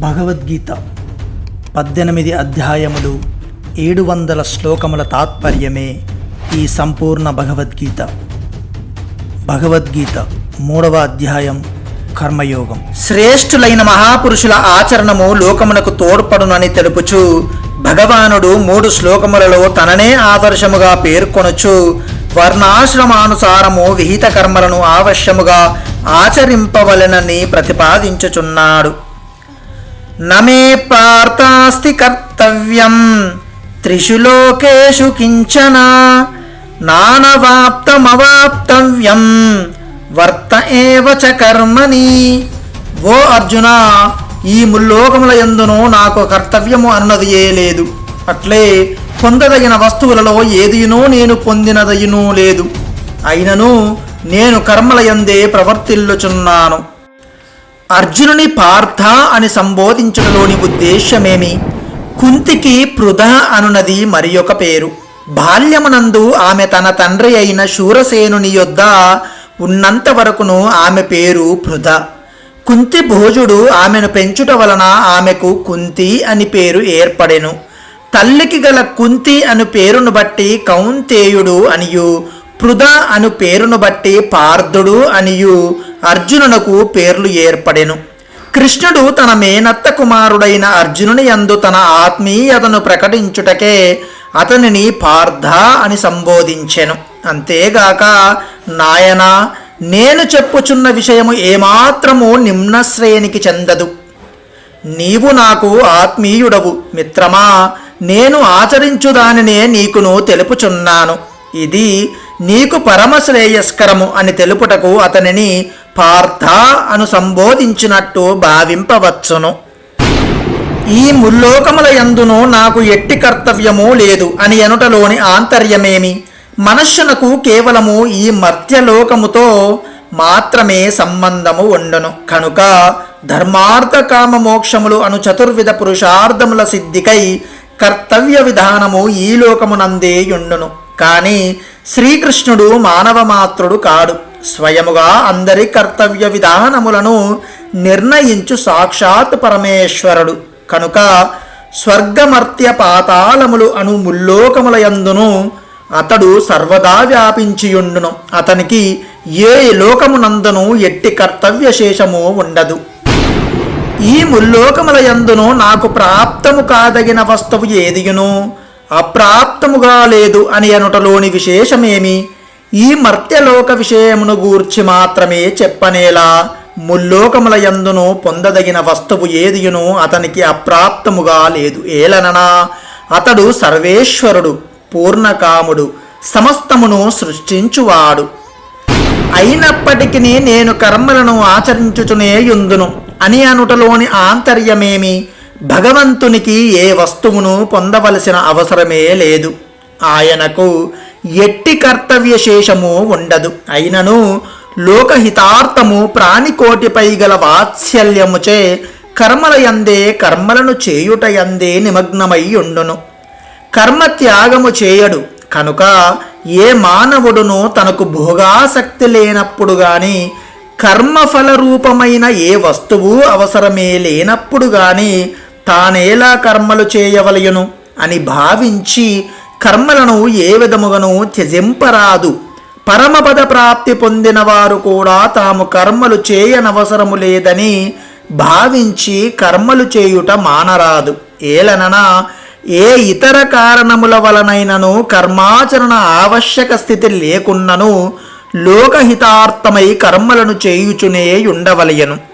భగవద్గీత పద్దెనిమిది అధ్యాయములు ఏడు వందల శ్లోకముల తాత్పర్యమే ఈ సంపూర్ణ భగవద్గీత. భగవద్గీత మూడవ అధ్యాయం కర్మయోగం. శ్రేష్ఠులైన మహాపురుషుల ఆచరణము లోకమునకు తోడ్పడునని తెలుపుచు భగవానుడు మూడు శ్లోకములలో తననే ఆదర్శముగా పేర్కొనొచ్చు వర్ణాశ్రమానుసారము విహిత కర్మలను ఆవశ్యముగా ఆచరింపవలెనని ప్రతిపాదించుచున్నాడు. నమే పార్థాస్తి కర్తవ్యం త్రిషు లోకేషు కించన నానవాప్తమవాప్తవ్యం వర్త ఏవ చ కర్మని ఓ అర్జున ఈ ముల్లోకముల ఎందును నాకు కర్తవ్యము అన్నది ఏ లేదు. అట్లే పొందదగిన వస్తువులలో ఏదియునో నేను పొందినదయునూ లేదు. అయినను నేను కర్మల ఎందే ప్రవర్తిల్లుచున్నాను. అర్జునుని పార్థ అని సంబోధించడంలోని ఉద్దేశ్యమేమి? కుంతికి పృథ అనునది మరి ఒక పేరు. బాల్యమునందు ఆమె తన తండ్రి అయిన శూరసేనుని యొద్ద ఉన్నంత వరకును ఆమె పేరు పృథ కుంతి భోజుడు ఆమెను పెంచుట వలన ఆమెకు కుంతి అని పేరు ఏర్పడెను. తల్లికి గల కుంతి అను పేరును బట్టి కౌంతేయుడు అనియు పృథ అను పేరును బట్టి పార్థుడు అనియు అర్జునునకు పేర్లు ఏర్పడెను. కృష్ణుడు తన మేనత్త కుమారుడైన అర్జునుని యందు తన ఆత్మీయతను ప్రకటించుటకే అతనిని పార్థ అని సంబోధించెను. అంతేగాక నాయనా నేను చెప్పుచున్న విషయము ఏమాత్రము నిమ్న శ్రేణికి చెందదు. నీవు నాకు ఆత్మీయుడవు మిత్రమా నేను ఆచరించు దానినే నీకును తెలుపుచున్నాను. ఇది నీకు పరమశ్రేయస్కరము అని తెలుపుటకు అతనిని పార్థ అను సంబోధించినట్టు భావింపవచ్చును. ఈ ముల్లోకముల యందును నాకు ఎట్టి కర్తవ్యము లేదు అని ఎనుటలోని ఆంతర్యమేమి? మనుష్యునకు కేవలము ఈ మర్త్యలోకముతో మాత్రమే సంబంధము ఉండును. కనుక ధర్మార్థ కామ మోక్షములు అను చతుర్విధ పురుషార్థముల సిద్ధికై కర్తవ్య విధానము ఈ లోకమునందే యుండును కానీ శ్రీకృష్ణుడు మానవమాత్రుడు కాడు. స్వయముగా అందరి కర్తవ్య విధానములను నిర్ణయించు సాక్షాత్ పరమేశ్వరుడు. కనుక స్వర్గమర్త్య పాతాళములు అను ముల్లోకముల యందును అతడు సర్వదా వ్యాపించియుండును. అతనికి ఏ లోకమునందును ఎట్టి కర్తవ్య శేషము ఉండదు. ఈ ముల్లోకముల యందును నాకు ప్రాప్తము కాదగిన వస్తువు ఏదియును? అప్రాప్తముగా లేదు అని అనుటలోని విశేషమేమి? ఈ మర్త్యలోక విషయమును గూర్చి మాత్రమే చెప్పనేలా ముల్లోకముల యందును పొందదగిన వస్తువు ఏదియును అతనికి అప్రాప్తముగా లేదు. ఏలననా? అతడు సర్వేశ్వరుడు పూర్ణకాముడు సమస్తమును సృష్టించువాడు. అయినప్పటికీ నేను కర్మలను ఆచరించుచునే యుందును. అని అనుటలోని ఆంతర్యమేమి? భగవంతునికి ఏ వస్తువును పొందవలసిన అవసరమే లేదు. ఆయనకు ఎట్టి కర్తవ్య శేషము ఉండదు. అయినను లోకహితార్థము ప్రాణికోటిపై గల వాత్సల్యముచే కర్మల యందే కర్మలను చేయుట యందే నిమగ్నమై ఉండును. కర్మ త్యాగము చేయడు కనుక ఏ మానవుడును తనకు భోగాసక్తి లేనప్పుడు గాని కర్మఫల రూపమైన ఏ వస్తువు అవసరమే లేనప్పుడు కానీ తానేలా కర్మలు చేయవలయును అని భావించి కర్మలను ఏ విధముగాను త్యజింపరాదు. పరమపద ప్రాప్తి పొందిన వారు కూడా తాము కర్మలు చేయనవసరము లేదని భావించి కర్మలు చేయుట మానరాదు. ఏలననా ఏ ఇతర కారణముల వలనైనను కర్మాచరణ ఆవశ్యక స్థితి లేకున్నను లోకహితార్థమై కర్మలను చేయుచునే ఉండవలయను.